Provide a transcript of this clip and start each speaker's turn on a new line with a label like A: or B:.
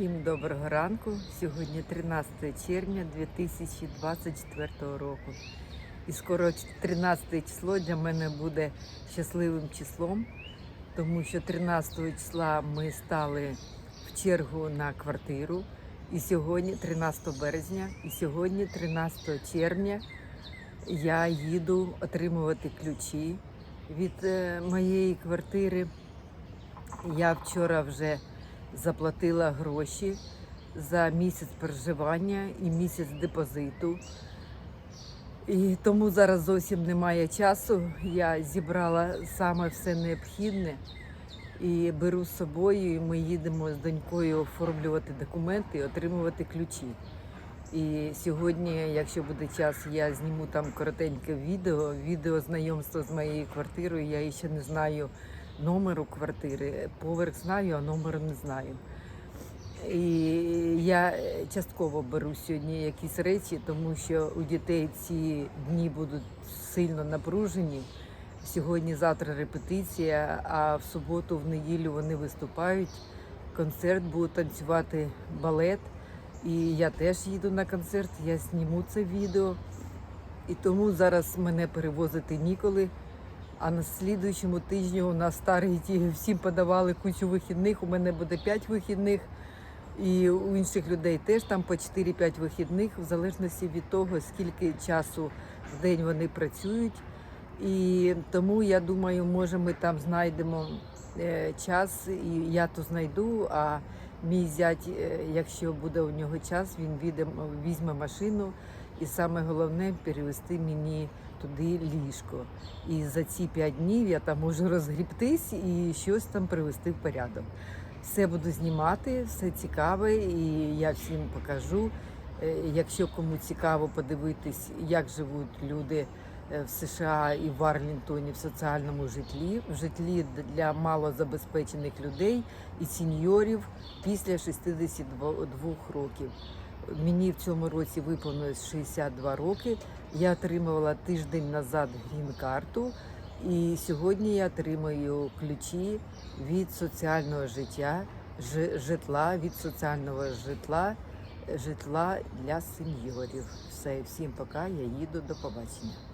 A: Всім доброго ранку. Сьогодні 13 червня 2024 року. І скоро 13 число для мене буде щасливим числом, тому що 13 числа ми стали в чергу на квартиру. І сьогодні, 13 березня, і сьогодні, 13 червня, я їду отримувати ключі від е, моєї квартири. Я вчора вже заплатила гроші за місяць проживання і місяць депозиту. І тому зараз зовсім немає часу. Я зібрала саме все необхідне і беру з собою. І ми їдемо з донькою оформлювати документи і отримувати ключі. І сьогодні, якщо буде час, я зніму там коротеньке відео, відео знайомства з моєю квартирою. Я ще не знаю номеру квартири. Поверх знаю, а номеру не знаю. І я частково беру сьогодні якісь речі, тому що у дітей ці дні будуть сильно напружені. Сьогодні, завтра репетиція, а в суботу, в неділю вони виступають. Концерт буде танцювати балет. І я теж їду на концерт, я зніму це відео. І тому зараз мене перевозити ніколи. А на слідуючому тижні у нас старі ті всім подавали кучу вихідних. У мене буде 5 вихідних. І у інших людей теж там по 4-5 вихідних, в залежності від того, скільки часу в день вони працюють. І тому я думаю, може ми там знайдемо е, час, і я то знайду. А мій зять, е, якщо буде у нього час, він візьме машину. І саме головне перевести мені туди ліжко. І за ці п'ять днів я там можу розгрібтись і щось там привести в порядок. Все буду знімати, все цікаве, і я всім покажу. Е, Якщо кому цікаво подивитись, як живуть люди в США і в Арлінтоні в соціальному житлі, в житлі для малозабезпечених людей і сеньорів після 62 років. Мені в цьому році виповнилось 62 роки. Я отримувала тиждень назад грін-карту, і сьогодні я отримую ключі від соціального життя, житла, від соціального житла, житла для сеньорів. Все, всім пока, я їду до побачення.